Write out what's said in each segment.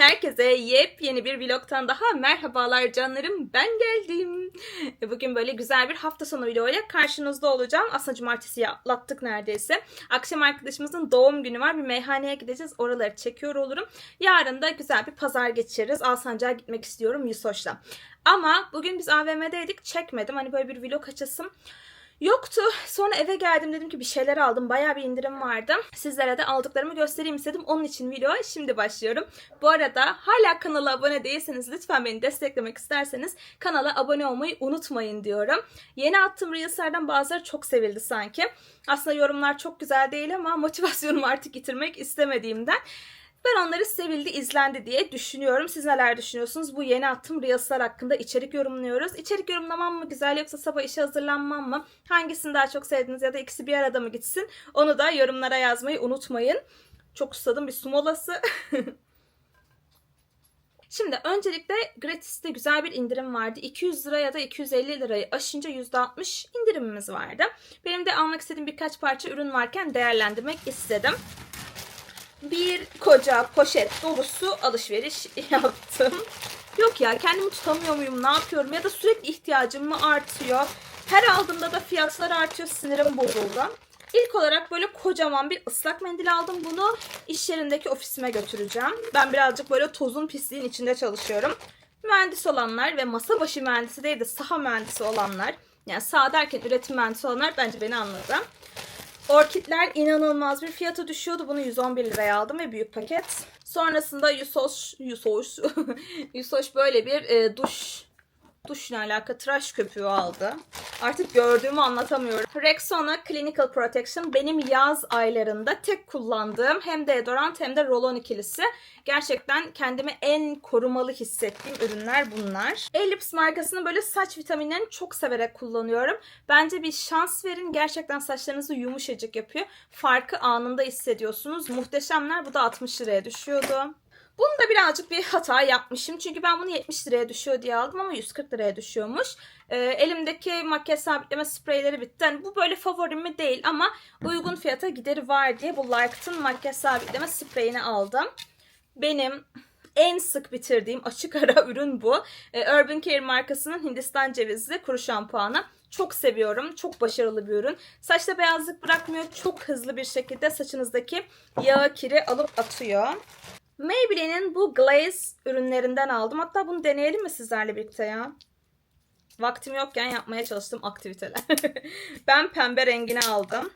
Herkese yepyeni bir vlogtan daha merhabalar canlarım. Ben geldim. Bugün böyle güzel bir hafta sonu vloguyla karşınızda olacağım. Aslında cumartesiyi atlattık neredeyse. Akşam arkadaşımızın doğum günü var. Bir meyhaneye gideceğiz. Oraları çekiyor olurum. Yarın da güzel bir pazar geçiririz. Alsancak'a gitmek istiyorum Yusoş'la. Ama bugün biz AVM'deydik. Çekmedim. Hani böyle bir vlog açasım Yoktu. Sonra eve geldim dedim ki bir şeyler aldım. Bayağı bir indirim vardı. Sizlere de aldıklarımı göstereyim istedim. Onun için videoya şimdi başlıyorum. Bu arada hala kanala abone değilseniz lütfen beni desteklemek isterseniz kanala abone olmayı unutmayın diyorum. Yeni attığım Reels'lerden bazıları çok sevildi sanki. Aslında yorumlar çok güzel değil ama motivasyonumu artık yitirmek istemediğimden ben onları sevildi, izlendi diye düşünüyorum. Siz neler düşünüyorsunuz? Bu yeni attığım Reels'lar hakkında içerik yorumluyoruz. İçerik yorumlamam mı güzel yoksa sabah işe hazırlanmam mı? Hangisini daha çok sevdiniz ya da ikisi bir arada mı gitsin? Onu da yorumlara yazmayı unutmayın. Çok susadım bir su molası. Şimdi öncelikle gratis'te güzel bir indirim vardı. 200 lira ya da 250 lirayı aşınca %60 indirimimiz vardı. Benim de almak istediğim birkaç parça ürün varken değerlendirmek istedim bir koca poşet dolusu alışveriş yaptım. Yok ya kendimi tutamıyor muyum ne yapıyorum ya da sürekli ihtiyacım mı artıyor. Her aldığımda da fiyatlar artıyor sinirim bozuldu. İlk olarak böyle kocaman bir ıslak mendil aldım. Bunu iş yerindeki ofisime götüreceğim. Ben birazcık böyle tozun pisliğin içinde çalışıyorum. Mühendis olanlar ve masa başı mühendisi değil de saha mühendisi olanlar yani sağ derken üretim mühendisi olanlar bence beni anladı. Orkidler inanılmaz bir fiyata düşüyordu. Bunu 111 liraya aldım ve büyük paket. Sonrasında Yusoş, Yusoş, Yusoş böyle bir e, duş duşla alakalı tıraş köpüğü aldı. Artık gördüğümü anlatamıyorum. Rexona Clinical Protection benim yaz aylarında tek kullandığım hem deodorant hem de rolon ikilisi. Gerçekten kendimi en korumalı hissettiğim ürünler bunlar. Elips markasının böyle saç vitaminlerini çok severek kullanıyorum. Bence bir şans verin. Gerçekten saçlarınızı yumuşacık yapıyor. Farkı anında hissediyorsunuz. Muhteşemler. Bu da 60 liraya düşüyordu. Bunu da birazcık bir hata yapmışım. Çünkü ben bunu 70 liraya düşüyor diye aldım ama 140 liraya düşüyormuş. Ee, elimdeki makyaj sabitleme spreyleri bitti. Yani bu böyle favorim mi değil ama uygun fiyata gideri var diye bu Lark'ın makyaj sabitleme spreyini aldım. Benim en sık bitirdiğim açık ara ürün bu. Ee, Urban Care markasının Hindistan cevizli kuru şampuanı. Çok seviyorum. Çok başarılı bir ürün. Saçta beyazlık bırakmıyor. Çok hızlı bir şekilde saçınızdaki yağ kiri alıp atıyor. Maybelline'in bu glaze ürünlerinden aldım. Hatta bunu deneyelim mi sizlerle birlikte ya? Vaktim yokken yapmaya çalıştım aktiviteler. ben pembe rengini aldım.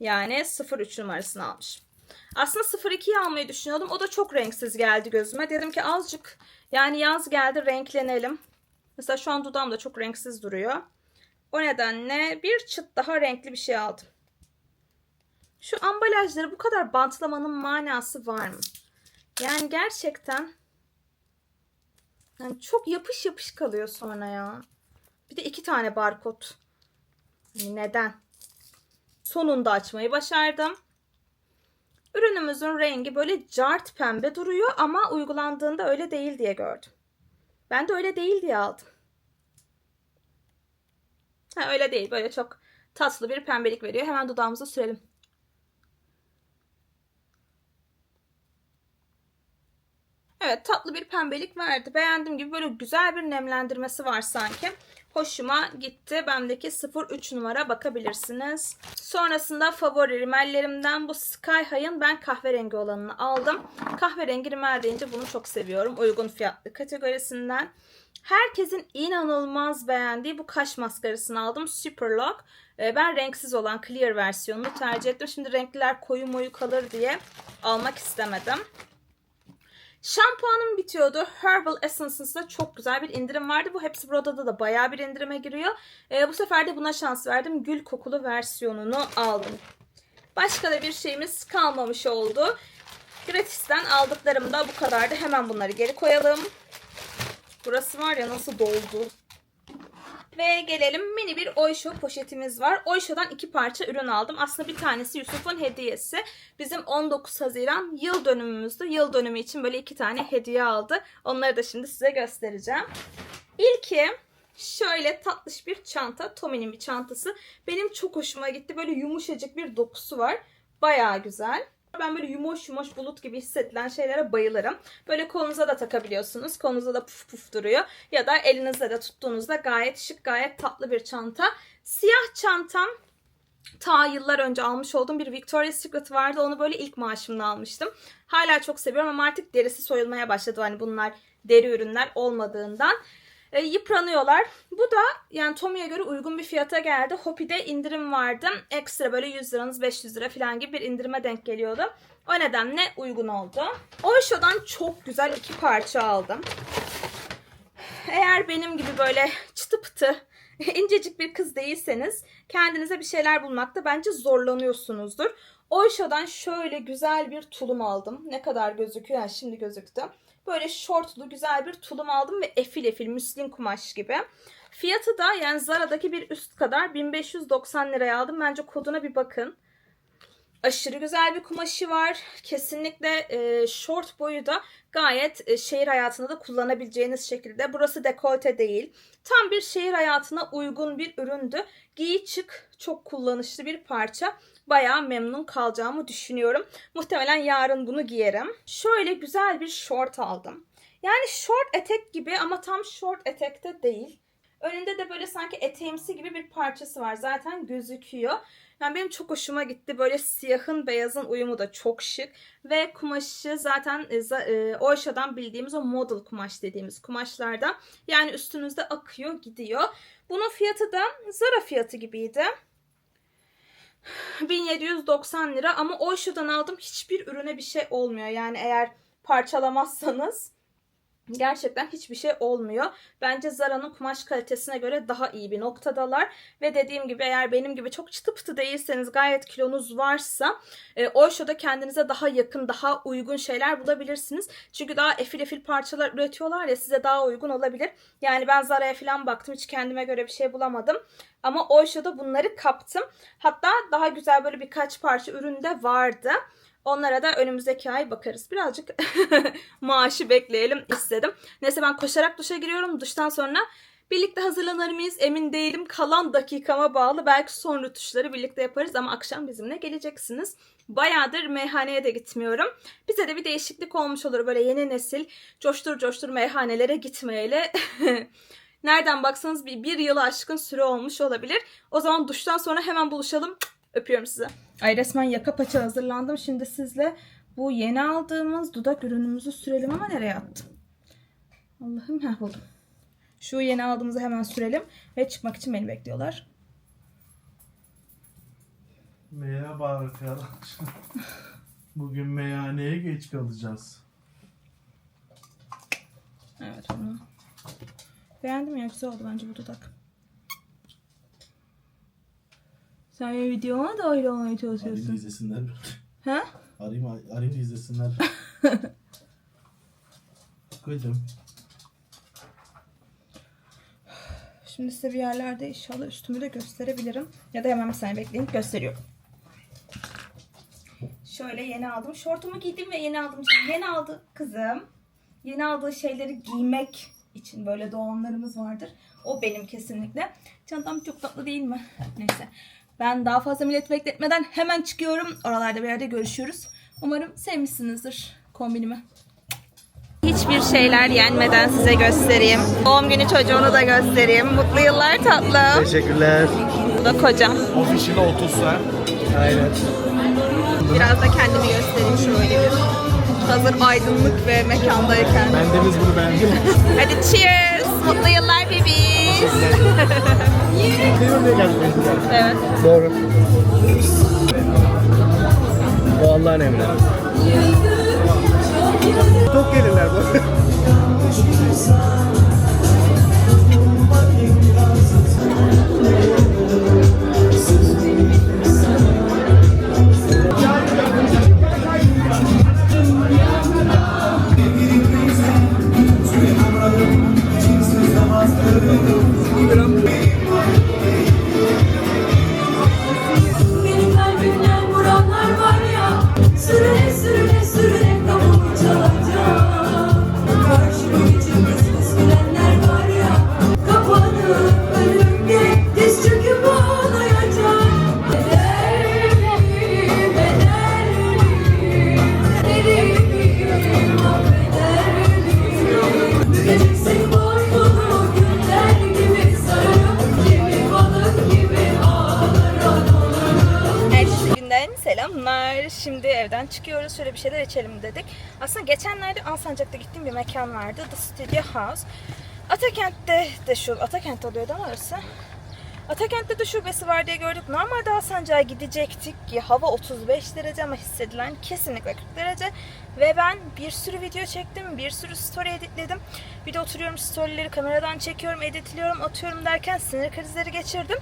Yani 03 numarasını almışım. Aslında 02'yi almayı düşünüyordum. O da çok renksiz geldi gözüme. Dedim ki azıcık yani yaz geldi renklenelim. Mesela şu an dudağım da çok renksiz duruyor. O nedenle bir çıt daha renkli bir şey aldım. Şu ambalajları bu kadar bantlamanın manası var mı? Yani gerçekten yani çok yapış yapış kalıyor sonra ya. Bir de iki tane barkod. Yani neden? Sonunda açmayı başardım. Ürünümüzün rengi böyle cart pembe duruyor ama uygulandığında öyle değil diye gördüm. Ben de öyle değil diye aldım. Ha, öyle değil. Böyle çok tatlı bir pembelik veriyor. Hemen dudağımıza sürelim. Evet tatlı bir pembelik verdi. Beğendiğim gibi böyle güzel bir nemlendirmesi var sanki. Hoşuma gitti. Bendeki 03 numara bakabilirsiniz. Sonrasında favori rimellerimden bu Sky High'ın ben kahverengi olanını aldım. Kahverengi rimel deyince bunu çok seviyorum. Uygun fiyatlı kategorisinden. Herkesin inanılmaz beğendiği bu kaş maskarasını aldım. Super Lock. Ee, ben renksiz olan clear versiyonunu tercih ettim. Şimdi renkliler koyu moyu kalır diye almak istemedim. Şampuanım bitiyordu. Herbal Essence'da çok güzel bir indirim vardı. Bu hepsi burada da bayağı bir indirime giriyor. Ee, bu sefer de buna şans verdim. Gül kokulu versiyonunu aldım. Başka da bir şeyimiz kalmamış oldu. Gratis'ten aldıklarım da bu kadardı. Hemen bunları geri koyalım. Burası var ya nasıl doldu. Ve gelelim mini bir Oysho poşetimiz var. Oysho'dan iki parça ürün aldım. Aslında bir tanesi Yusuf'un hediyesi. Bizim 19 Haziran yıl dönümümüzdü. Yıl dönümü için böyle iki tane hediye aldı. Onları da şimdi size göstereceğim. İlki şöyle tatlış bir çanta. Tommy'nin bir çantası. Benim çok hoşuma gitti. Böyle yumuşacık bir dokusu var. Baya güzel. Ben böyle yumuş yumuş bulut gibi hissedilen şeylere bayılırım. Böyle kolunuza da takabiliyorsunuz. Kolunuzda da puf puf duruyor. Ya da elinizde de tuttuğunuzda gayet şık, gayet tatlı bir çanta. Siyah çantam ta yıllar önce almış olduğum bir Victoria's Secret vardı. Onu böyle ilk maaşımda almıştım. Hala çok seviyorum ama artık derisi soyulmaya başladı. Hani bunlar deri ürünler olmadığından. E, yıpranıyorlar. Bu da yani Tommy'ye göre uygun bir fiyata geldi. Hopi'de indirim vardı. Ekstra böyle 100 liranız 500 lira falan gibi bir indirime denk geliyordu. O nedenle uygun oldu. Oysho'dan çok güzel iki parça aldım. Eğer benim gibi böyle çıtı pıtı incecik bir kız değilseniz kendinize bir şeyler bulmakta bence zorlanıyorsunuzdur. Oysho'dan şöyle güzel bir tulum aldım. Ne kadar gözüküyor? Yani şimdi gözüktü. Böyle şortlu güzel bir tulum aldım ve efil efil müslin kumaş gibi. Fiyatı da yani Zara'daki bir üst kadar 1590 liraya aldım. Bence koduna bir bakın. Aşırı güzel bir kumaşı var. Kesinlikle e, short boyu da gayet e, şehir hayatında da kullanabileceğiniz şekilde. Burası dekolte değil. Tam bir şehir hayatına uygun bir üründü. Giy çık çok kullanışlı bir parça. Bayağı memnun kalacağımı düşünüyorum. Muhtemelen yarın bunu giyerim. Şöyle güzel bir short aldım. Yani short etek gibi ama tam short etekte değil. Önünde de böyle sanki eteğimsi gibi bir parçası var. Zaten gözüküyor. Yani benim çok hoşuma gitti. Böyle siyahın beyazın uyumu da çok şık. Ve kumaşı zaten e, e, Oysha'dan bildiğimiz o model kumaş dediğimiz kumaşlardan. Yani üstünüzde akıyor gidiyor. Bunun fiyatı da Zara fiyatı gibiydi. 1790 lira ama Oysha'dan aldım hiçbir ürüne bir şey olmuyor. Yani eğer parçalamazsanız gerçekten hiçbir şey olmuyor. Bence Zara'nın kumaş kalitesine göre daha iyi bir noktadalar. Ve dediğim gibi eğer benim gibi çok çıtı pıtı değilseniz gayet kilonuz varsa e, Oysho'da kendinize daha yakın, daha uygun şeyler bulabilirsiniz. Çünkü daha efil efil parçalar üretiyorlar ya size daha uygun olabilir. Yani ben Zara'ya falan baktım hiç kendime göre bir şey bulamadım. Ama Oysho'da bunları kaptım. Hatta daha güzel böyle birkaç parça ürün de vardı. Onlara da önümüzdeki ay bakarız. Birazcık maaşı bekleyelim istedim. Neyse ben koşarak duşa giriyorum. Duştan sonra birlikte hazırlanır mıyız emin değilim. Kalan dakikama bağlı. Belki son rütuşları birlikte yaparız ama akşam bizimle geleceksiniz. Bayağıdır meyhaneye de gitmiyorum. Bize de bir değişiklik olmuş olur. Böyle yeni nesil coştur coştur meyhanelere gitmeyeli. Nereden baksanız bir, bir yılı aşkın süre olmuş olabilir. O zaman duştan sonra hemen buluşalım. Öpüyorum sizi. Ay resmen yaka paça hazırlandım. Şimdi sizle bu yeni aldığımız dudak ürünümüzü sürelim ama nereye attım? Allah'ım heh buldum. Şu yeni aldığımızı hemen sürelim ve çıkmak için beni bekliyorlar. Merhaba arkadaşlar. Bugün meyhaneye geç kalacağız. Evet onu. Beğendim ya güzel oldu bence bu dudak. Sen benim videoma dahil olmaya Arayayım da çalışıyorsun. izlesinler. Ha? Arayayım, arayayım da izlesinler. Kocam. Şimdi size bir yerlerde inşallah üstümü de gösterebilirim. Ya da hemen bir saniye bekleyin gösteriyorum. Şöyle yeni aldım. Şortumu giydim ve yeni aldım. Şimdi yeni aldı kızım. Yeni aldığı şeyleri giymek için böyle doğumlarımız vardır. O benim kesinlikle. Çantam çok tatlı değil mi? Neyse. Ben daha fazla millet bekletmeden hemen çıkıyorum. Oralarda bir yerde görüşürüz. Umarım sevmişsinizdir kombinimi. Hiçbir şeyler yenmeden size göstereyim. Doğum günü çocuğunu da göstereyim. Mutlu yıllar tatlı. Teşekkürler. Bu da kocam. Ofişine 30 sen. Aynen. Biraz da kendimi göstereyim şöyle bir. Hazır aydınlık ve mekandayken. Bendeniz bunu beğendim. Hadi cheers. Mutlu yıllar bebiş. Evet. Doğru. O Allah'ın emri. Çok gelirler bu. İçelim dedik. Aslında geçenlerde Alsancak'ta gittiğim bir mekan vardı. The Studio House. Atakent'te de şu, Atakent oluyordu ama orası. Atakent'te de şubesi var diye gördük. Normalde Alsancak'a gidecektik ki hava 35 derece ama hissedilen kesinlikle 40 derece. Ve ben bir sürü video çektim, bir sürü story editledim. Bir de oturuyorum storyleri kameradan çekiyorum, editliyorum, atıyorum derken sinir krizleri geçirdim.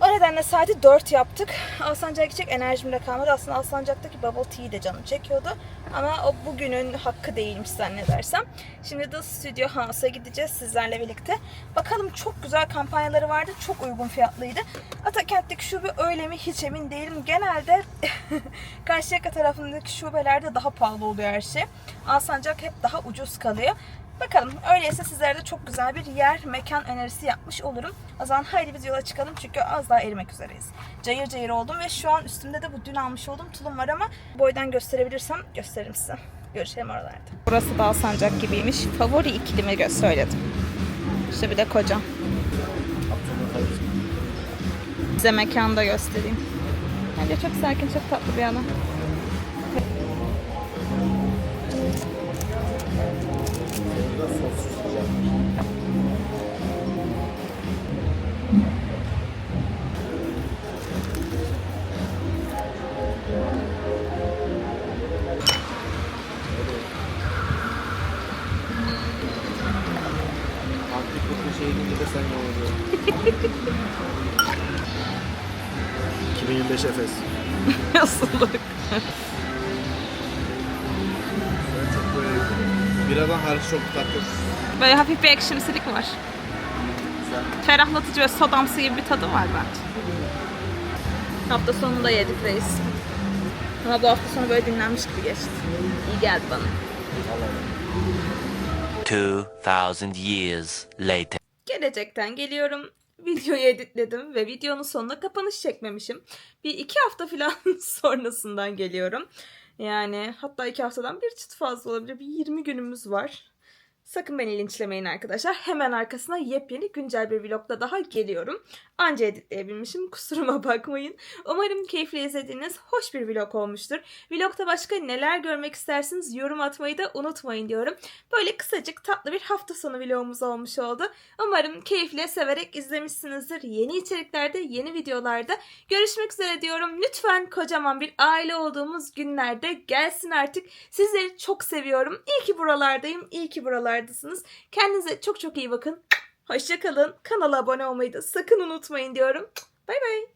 O nedenle saati 4 yaptık. Alsancak'a gidecek enerjim de kalmadı. Aslında Alsancak'taki bubble tea de canım çekiyordu. Ama o bugünün hakkı değilmiş zannedersem. Şimdi de Studio House'a gideceğiz sizlerle birlikte. Bakalım çok güzel kampanyaları vardı. Çok uygun fiyatlıydı. Atakent'teki şube öyle mi hiç emin değilim. Genelde Karşıyaka tarafındaki şubelerde daha pahalı oluyor her şey. Alsancak hep daha ucuz kalıyor. Bakalım öyleyse sizlere de çok güzel bir yer, mekan önerisi yapmış olurum. O zaman haydi biz yola çıkalım çünkü az daha erimek üzereyiz. Cayır cayır oldum ve şu an üstümde de bu dün almış olduğum tulum var ama boydan gösterebilirsem gösteririm size. Görüşelim oralarda. Burası da Alsancak gibiymiş. Favori ikilimi söyledim. İşte bir de kocam. Size mekanı da göstereyim. Bence çok sakin, çok tatlı bir alan. 2025 Efes. Nasıllık? Çok böyle biradan hariç çok tat yok. Böyle hafif bir ekşimsilik var. Ferahlatıcı ve sodamsı gibi bir tadı var bence. Hafta sonunda yedik reis. Ama bu hafta sonu böyle dinlenmiş gibi geçti. İyi geldi bana. 2000 years later. Gelecekten geliyorum. Videoyu editledim ve videonun sonuna kapanış çekmemişim. Bir iki hafta falan sonrasından geliyorum. Yani hatta iki haftadan bir çıt fazla olabilir. Bir 20 günümüz var. Sakın beni linçlemeyin arkadaşlar. Hemen arkasına yepyeni güncel bir vlogla daha geliyorum. Anca editleyebilmişim. Kusuruma bakmayın. Umarım keyifli izlediğiniz hoş bir vlog olmuştur. Vlogda başka neler görmek istersiniz yorum atmayı da unutmayın diyorum. Böyle kısacık tatlı bir hafta sonu vlogumuz olmuş oldu. Umarım keyifle severek izlemişsinizdir. Yeni içeriklerde, yeni videolarda görüşmek üzere diyorum. Lütfen kocaman bir aile olduğumuz günlerde gelsin artık. Sizleri çok seviyorum. İyi ki buralardayım. İyi ki buralardasınız. Kendinize çok çok iyi bakın. Hoşçakalın. Kanala abone olmayı da sakın unutmayın diyorum. Bay bay.